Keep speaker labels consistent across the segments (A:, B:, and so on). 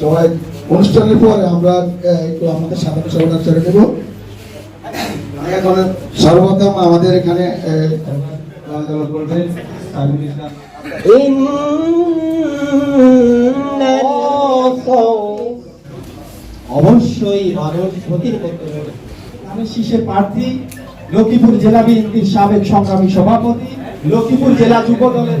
A: সবাই অনুষ্ঠানের পরে আমরা একটু আমাদের সাধারণ সভাটা ছেড়ে দেব এখন সর্বপ্রথম আমাদের এখানে।
B: অবশ্যই মানুষ ক্ষতির
C: আমি শীর্ষের প্রার্থী লক্ষ্মীপুর জেলা বিএনপির সাবেক সংগ্রামী সভাপতি লক্ষ্মীপুর জেলা যুব দলের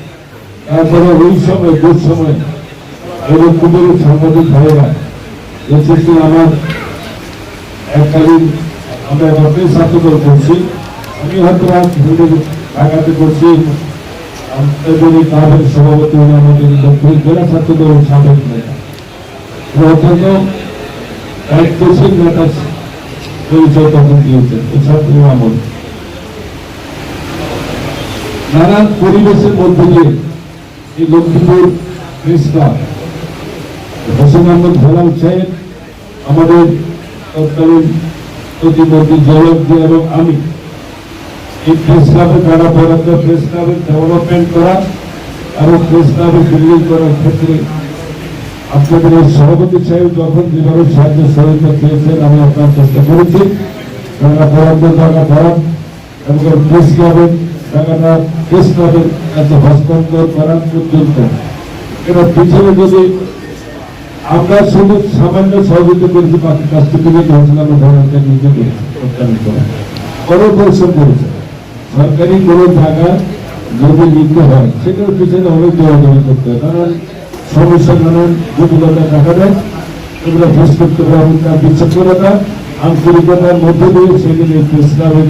D: তারপরে ওই সময় দুঃ সময় এবং কুমিরের সাংবাদিক ভাইয়েরা এসেছে আমার এককালীন, আমরা এভাবে ছাত্রদল করছি। আমি হয়তো ঢাকাতে করছি। এই ক্লাবের সভাপতি উনি আমাদের দক্ষিণ জেলা ছাত্রদলের সাবেক নেতা। অত্যন্ত দায়িত্বশীল নেতা পরিচয় তখন দিয়েছেন, এই ছাত্র নানান পরিবেশের মধ্যে দিয়ে এই লক্ষ্মীপুর প্রেস ক্লাব হোসেন আহমদ হেলাল সাহেব, আমাদের তৎকালীন প্রতিমন্ত্রী জয়ন্তী এবং আমি, এই প্রেস ক্লাবে কারা বরাদ্দ প্রেস ক্লাবের ডেভেলপমেন্ট করা এবং প্রেস ক্লাবের বিল্ডিং করার ক্ষেত্রে আপনাদের এই সভাপতি সাহেব যখন যেভাবে সাহায্য সহযোগিতা চেয়েছেন আমি আপনার চেষ্টা করেছি। টাকা বরাদ্দ টাকা বরাদ এবং প্রেস ক্লাবের প্রেস ক্লাবের কাছে হস্তান্তর করার পর্যন্ত পিছনে যদি আমরা শুধু সামান্য সহযোগিতা করেছি, বাকি থেকে যদি হয়েছিলাম ভ্রমণকে নিজে করেছি প্রত্যাহার করা বড় পরিশ্রম করেছে সরকারি কোনো জায়গা যদি নিতে হয়, সেটার পিছনে অনেক দৌড়াদৌড়ি করতে হয়। কারণ সমস্যা নানান জটিলতা দেখা দেয়। এগুলো ফেস করতে তার বিচক্ষণতা আন্তরিকতার মধ্যে দিয়ে সেখানে ইসলামের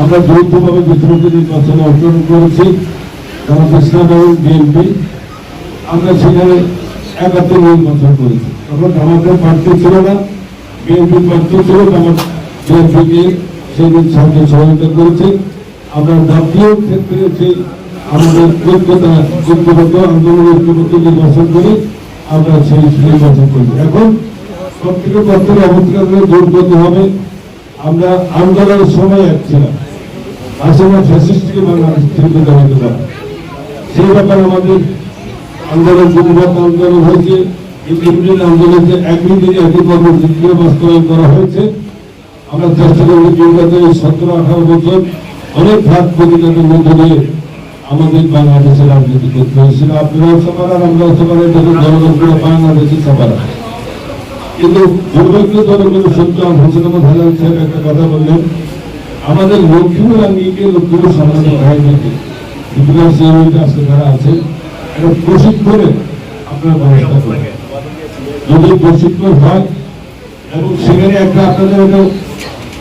D: আমরা যৌথভাবে বিদ্রোহী নির্বাচনে অংশগ্রহণ করেছি যেমন ইসলাম এবং বিএনপি, আমরা সেখানে একাত্তর নির্বাচন করেছি। তখন আমাদের প্রার্থী ছিল না বিএনপি প্রার্থী ছিল আমার বিএনপিকে সেদিন সাহায্য সহযোগিতা করেছে। আমরা জাতীয় ক্ষেত্রে যে আমাদের ঐক্যতা, ঐক্যবদ্ধ আন্দোলন, ঐক্যবদ্ধ নির্বাচন করে, আমরা সেই নির্বাচন করি। এখন প্রত্যেকের প্রত্যেকের অবস্থান জোর করতে হবে। আমরা আন্দোলনের সময় এক ছিলাম আসলে ফ্যাসিস্টকে বাংলাদেশ থেকে দেখাতে পারে সেই ব্যাপারে আমাদের আন্দোলন যুবক আন্দোলন হয়েছে। ইন্ডিপেন্ডেন্ট আন্দোলনকে একই দিনে একই কর্মসূচিকে বাস্তবায়ন করা হয়েছে। আমরা চেষ্টা করি বিগত সতেরো আঠারো বছর অনেক ভাগ প্রতিযোগের মধ্য দিয়ে আমাদের বাংলাদেশের রাজনীতি করতে হয়েছিল। আপনারাও সবার আর আমরাও সবার দেখুন জনগণগুলো বাংলাদেশের সবার কিন্তু দুর্ভাগ্যজনক সত্য হোসেন একটা কথা বললেন আমাদের লক্ষ্মীপুর আঙ্গিকে লক্ষ্মীপুর সমাজ রাজনীতি ইতিহাস আজকে যারা আছে, একটা প্রশিক্ষণে আপনার ব্যবস্থা যদি প্রশিক্ষণ হয়, এবং সেখানে একটা আপনাদের একটা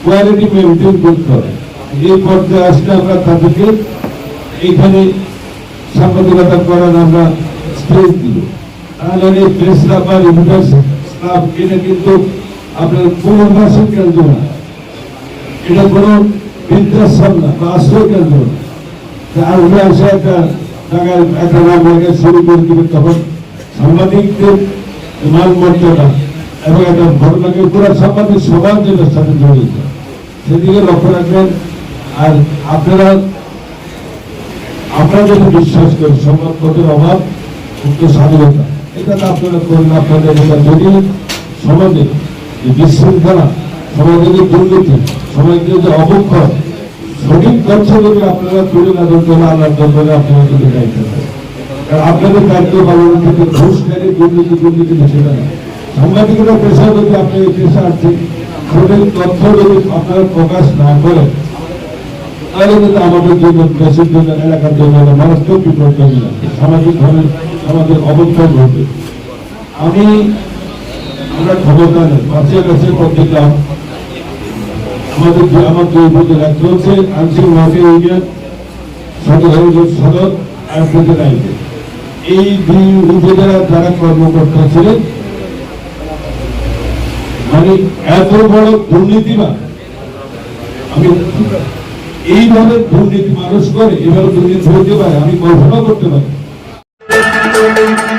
D: কোয়ালিটি মেনটেন করতে হবে। এই পর্যায়ে আসলে আমরা তাদেরকে এইখানে সাংবাদিকতা করার আমরা স্পেস দিব। তাহলে এই বা এটা কিন্তু আপনার পুনর্বাসন কেন্দ্র না। এটা কোনো বৃদ্ধাশ্রম না, বা আশ্রয় কেন্দ্র না। উঠে আসে একটা জায়গায় একটা নাম জায়গায় শুরু করে দিবে তখন সাংবাদিকদের মান মর্যাদা এবং একটা ঘটনাকে পুরো সাংবাদিক সবার জন্য সাথে জড়িত, সেদিকে লক্ষ্য রাখবেন। আর আপনারা আপনারা যদি বিশ্বাস করেন, সংবাদপত্রের অভাব, উক্ত স্বাধীনতা। এটা তো আপনারা করেন আপনাদের এটা যদি সমাজে বিশৃঙ্খলা, সমাজে যে দুর্নীতি, সমাজে যে অবক্ষয়, সঠিক তথ্য যদি আপনারা তুলে না ধরতে হলে আল্লাহর দরবারে আপনারা কিন্তু দায়িত্ব আপনাদের দায়িত্ব পালন থেকে ঘুষখানি দুর্নীতি দুর্নীতি সেটা না সাংবাদিকতা পেশা যদি আপনি এই পেশা আছে সঠিক তথ্য যদি আপনারা প্রকাশ না করেন, তাহলে কিন্তু আমাদের জন্য, দেশের জন্য, এলাকার জন্য মারাত্মক না সামাজিকভাবে আমাদের অবস্থান ঘটবে আমি, আমরা ক্ষমতা নেই পাশে কাছে পত্রিকা, আমাদের যে, আমার যে উপজেলা একটা হচ্ছে আংশিক মাসে ইউনিয়ন, সদর সদর, আর উপজেলা। এই দুই উপজেলার যারা কর্মকর্তা ছিলেন মানে এত বড় দুর্নীতিবাদ, আমি এইভাবে দুর্নীতি মানুষ করে, এভাবে দুর্নীতি হইতে পারে, আমি কল্পনা করতে পারি thank you.